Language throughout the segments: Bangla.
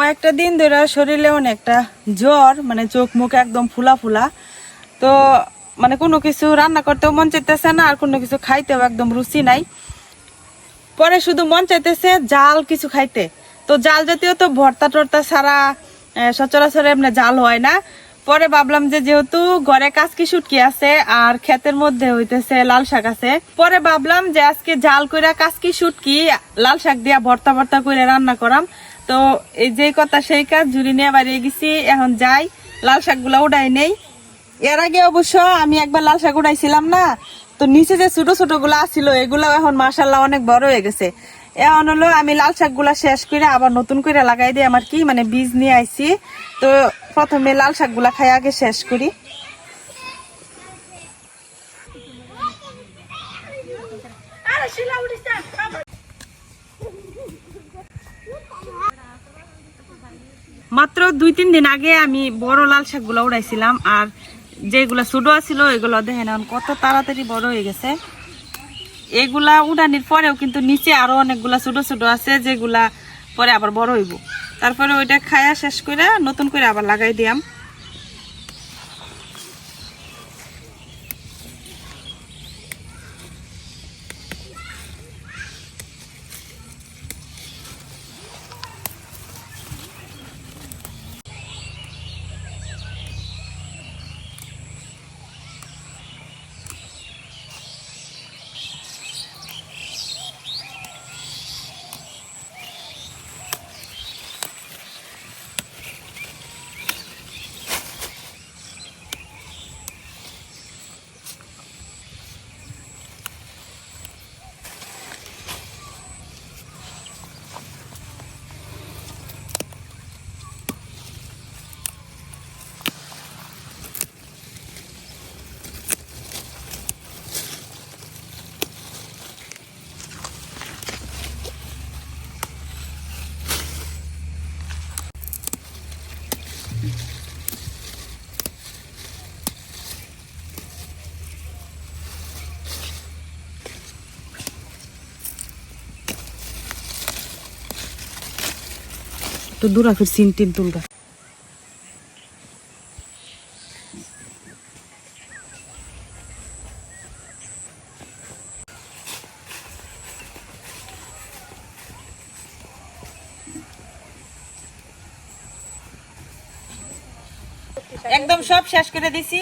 কয়েকটা দিন ধরে শরীরে অনেকটা জ্বর মানে চোখ মুখ একদম ফুলা ফুলা। তো মানে কোনো কিছু রান্না করতেও মন চাইতেছে না, আর কোনো কিছু খাইতেও একদম রুচি নাই। পরে শুধু মন চাইতেছে জাল কিছু খাইতে। তো জাল জাতীয় তো ভর্তা টর্তা সারা সচরাচর এমনি জাল হয় না। পরে ভাবলাম যে যেহেতু ঘরে কাজকি সুটকি আছে, আর ক্ষেতের মধ্যে হইতেছে লাল শাক আছে, পরে ভাবলাম যে আজকে জাল কইরা কাজকি সুটকি লাল শাক দিয়া ভর্তা ভর্তা করে রান্না করাম। তো এই যে কথা, সেই কাজ ঝুড়ি নিয়ে বাড়িয়ে গেছি, এখন যাই। লাল শাকগুলা উঠাই নেই। এর আগে অবশ্য আমি একবার লাল শাক উঠাইছিলাম না, তো নিচে যে ছোট ছোটগুলা আসছিল এগুলো এখন মাসাল্লাহ অনেক বড় হয়ে গেছে। এখন হলো আমি লাল শাকগুলা শেষ করে আবার নতুন করে লাগাই দিই আমার কি মানে বীজ নিয়ে আইছি। তো প্রথমে লাল শাকগুলা খাই, আগে শেষ করি। মাত্র দুই, তিন দিন আগে আমি বড় লাল শাকগুলা উড়াইছিলাম, আর যেগুলা ছোট ছিল এগুলো দেখেন কত তাড়াতাড়ি বড় হয়ে গেছে। এগুলা উড়ানির পরেও কিন্তু নিচে আরও অনেকগুলা ছোট ছোট আছে, যেগুলা পরে আবার বড় হইব। তারপরে ওইটা খায়া শেষ করে নতুন করে আবার লাগাই দিয়াম। তো দূরা ফির সিন টিন তুলগা একদম সব শেষ করে দিছি।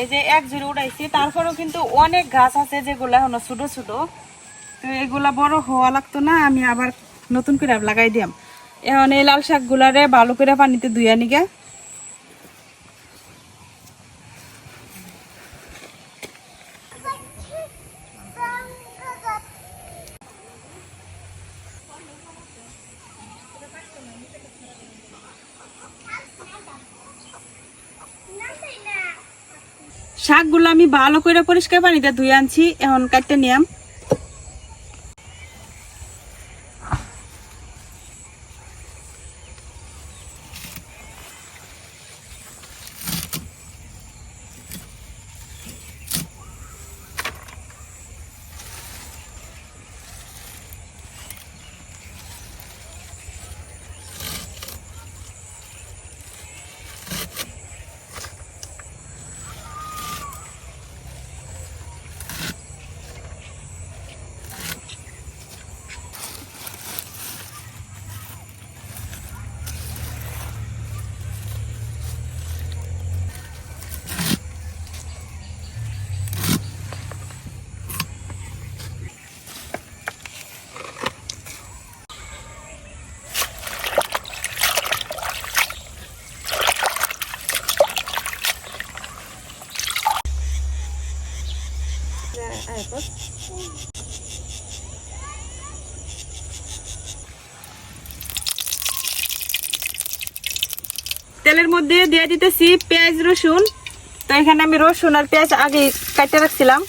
এই যে এক জুড়ে উড়াইছি, তারপরেও কিন্তু অনেক গাছ আছে যেগুলো এখনও ছোট ছোট। তো এগুলা বড় হওয়া লাগতো না, আমি আবার নতুন করে লাগাই দিয়াম। এখন এই লাল শাক গুলারে ভালো করে পানিতে ধুইয়া নিগে। শাকগুলো আমি ভালো করে পরিষ্কার পানিতে ধুয়ে আনছি, এখন কাটতে নিয়াম। তেলের মধ্যে দিয়ে দিতেছি পেঁয়াজ, রসুন। তো এখানে আমি রসুন আর পেঁয়াজ আগে কাটতে রাখছিলাম।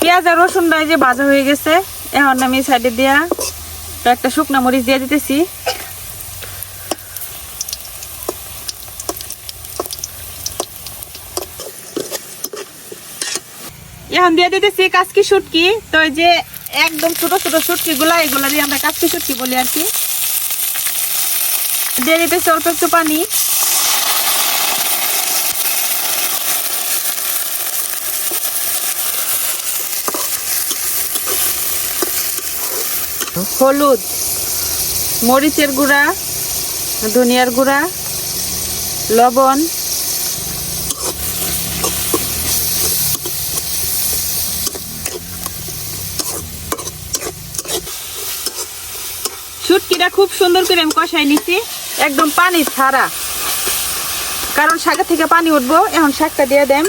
পেঁয়াজ আর রসুনটা যে ভাজা হয়ে গেছে। এখন আমি সাইডে দিয়া তো একটা শুকনো মরিচ দিয়ে দিতেছি। এখন দিয়ে দিতেছি কাজকি শুটকি। তো যে একদম ছোট ছোট শুটকি গুলা এগুলা দিয়ে আমরা কাজকি সুটকি বলি আর কি। দিয়ে দিতেছি অল্প একটু পানি। হলুদ, মরিচের গুঁড়া, ধনিয়ার গুঁড়া, লবণ। শুটকিটা খুব সুন্দর করে আমি কষাই নিছি। একদম পানি ছাড়া। কারণ শাকের থেকে পানি উঠবো, এখন শাকটা দিয়ে দেন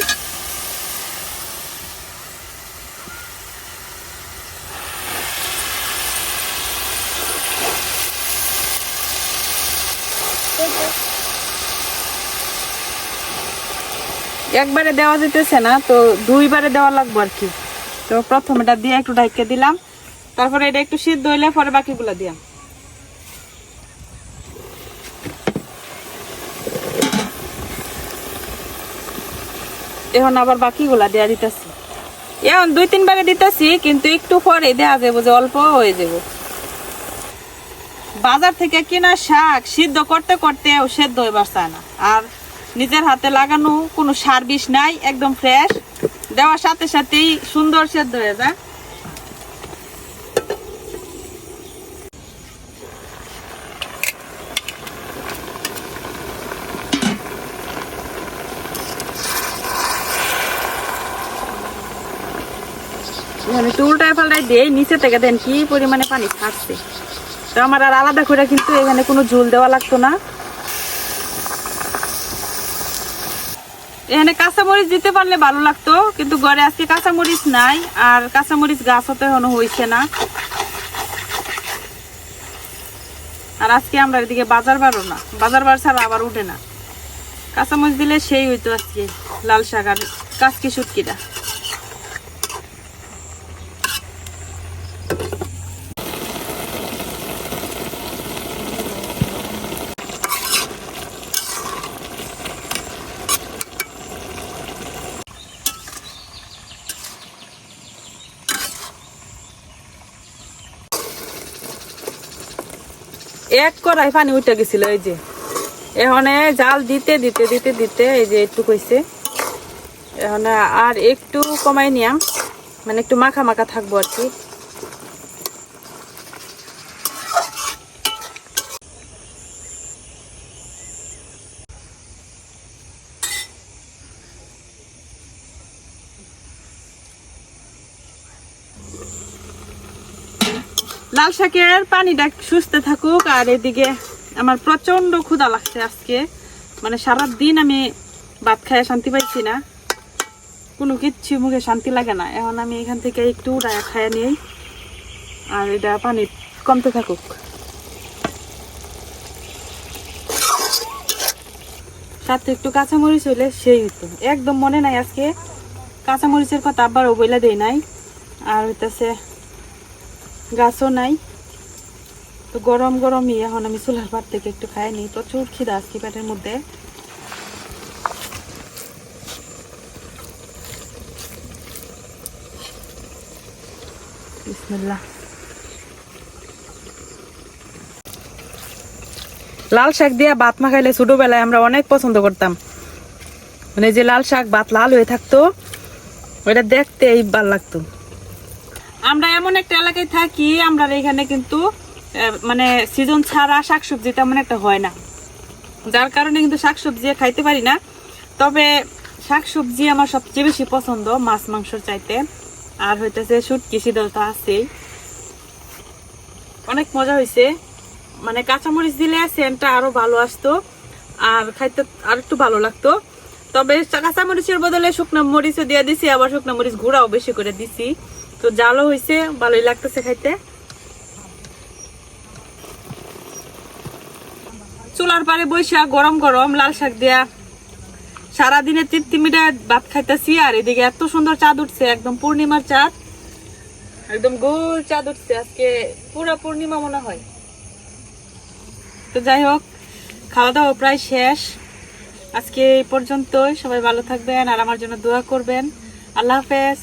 একবারে দেওয়া যেতেছে না, তো দুইবারে দেওয়া লাগবে আর কি। তো প্রথম এটা দিয়ে একটু ঢাইকে দিলাম, তারপরে এটা একটু সিদ্ধ হইলে পরে বাকিগুলো দিলাম। এখন আবার বাকিগুলা দেওয়া দিতেছি। এখন দুই তিনবারে দিতেছি, কিন্তু একটু পরে দেওয়া যাব যে অল্প হয়ে যাব। বাজার থেকে কিনা শাক সিদ্ধ করতে করতে সেদ্ধ হইবার চায় না। আর নিজের হাতে লাগানো কোনো সার বিষ নাই, একদম ফ্রেশ দেওয়ার সাথে সাথেই সুন্দর সেদ্ধ হয়ে যায়। একটু দিয়ে নিচে থেকে দেন কি পরিমাণে পানি তো আমার আর আলাদা করে কিন্তু এখানে কোনো ঝোল দেওয়া লাগতো না। এখানে কাঁচামরিচ দিতে পারলে ভালো লাগতো, কিন্তু ঘরে আজকে কাঁচামরিচ নাই, আর কাঁচামরিচ গাছও তো এখনও হয়েছে না। আর আজকে আমরা এদিকে বাজার বারো না, বাজার বার ছাড়া আবার উঠে না। কাঁচামরিচ দিলে সেই হইতো আজকে, লাল শাক আর কাঁচকি শুটকিটা। এক কড়াই পানি উঠে গেছিল, এই যে। এখানে জাল দিতে দিতে দিতে দিতে, এই যে একটু কইছে। এখন আর একটু কমাই নিয়াম মানে একটু মাখা মাখা থাকব আর কি। লাল শাকের পানিটা সুস্থ থাকুক, আর এদিকে আমার প্রচণ্ড ক্ষুধা লাগছে আজকে। মানে সারা দিন আমি ভাত খাইয়ে শান্তি পাইছি না। কোনো কিচ্ছু মুখে শান্তি লাগে না। এখন আমি এখান থেকে একটু উড়ায় খাইয়ে নিই, আর এটা পানি কমতে থাকুক। সাথে একটু কাঁচামরিচ হইলে সেই হইতো। একদম মনে নাই আজকে। কাঁচামরিচের কথা আবার বইলা দেই নাই। আর হইতেছে গাছও নাই। তো গরম গরমই এখন আমি চুলার পাট থেকে একটু খাই নিই প্রচুর খিদা আজকে পেটের মধ্যে। লাল শাক দিয়ে ভাত মাখাইলে ছোটবেলায় আমরা অনেক পছন্দ করতাম। মানে যে লাল শাক ভাত লাল হয়ে থাকতো, ওইটা দেখতে এই ভালো লাগতো। আমরা এমন একটা এলাকায় থাকি, আমরা এখানে কিন্তু মানে সিজন ছাড়া শাকসবজি তেমন একটা হয় না। যার কারণে কিন্তু শাকসবজি খাইতে পারি না। তবে শাকসবজি আমার সবচেয়ে বেশি পছন্দ, মাছ মাংসর চাইতে। আর হইতেছে শুটকি, শীতল তো আছেই। অনেক মজা হয়েছে মানে কাঁচামরিচ দিলে সেন্টটা আরও ভালো আসতো, আর খাইতে আর একটু ভালো লাগতো। তবে কাঁচামরিচের বদলে শুকনো মরিচও দিয়ে দিছি, আবার শুকনো মরিচ গুঁড়াও বেশি করে দিছি। তো জালও হয়েছে ভালোই লাগতেছে খাইতে। চুলার পারে বৈশা গরম গরম লাল শাক দিয়া। সারাদিনে তৃপ্তি মিটা ভাত খাইতেছি আর এদিকে এত সুন্দর চাঁদ উঠছে, একদম পূর্ণিমার চাঁদ। একদম গোল চাঁদ উঠছে আজকে, পুরো পূর্ণিমা মনে হয়। তো যাই হোক খাওয়া দাওয়া প্রায় শেষ। আজকে এই পর্যন্তই, সবাই ভালো থাকবেন আর আমার জন্য দোয়া করবেন। আল্লাহ হাফেজ।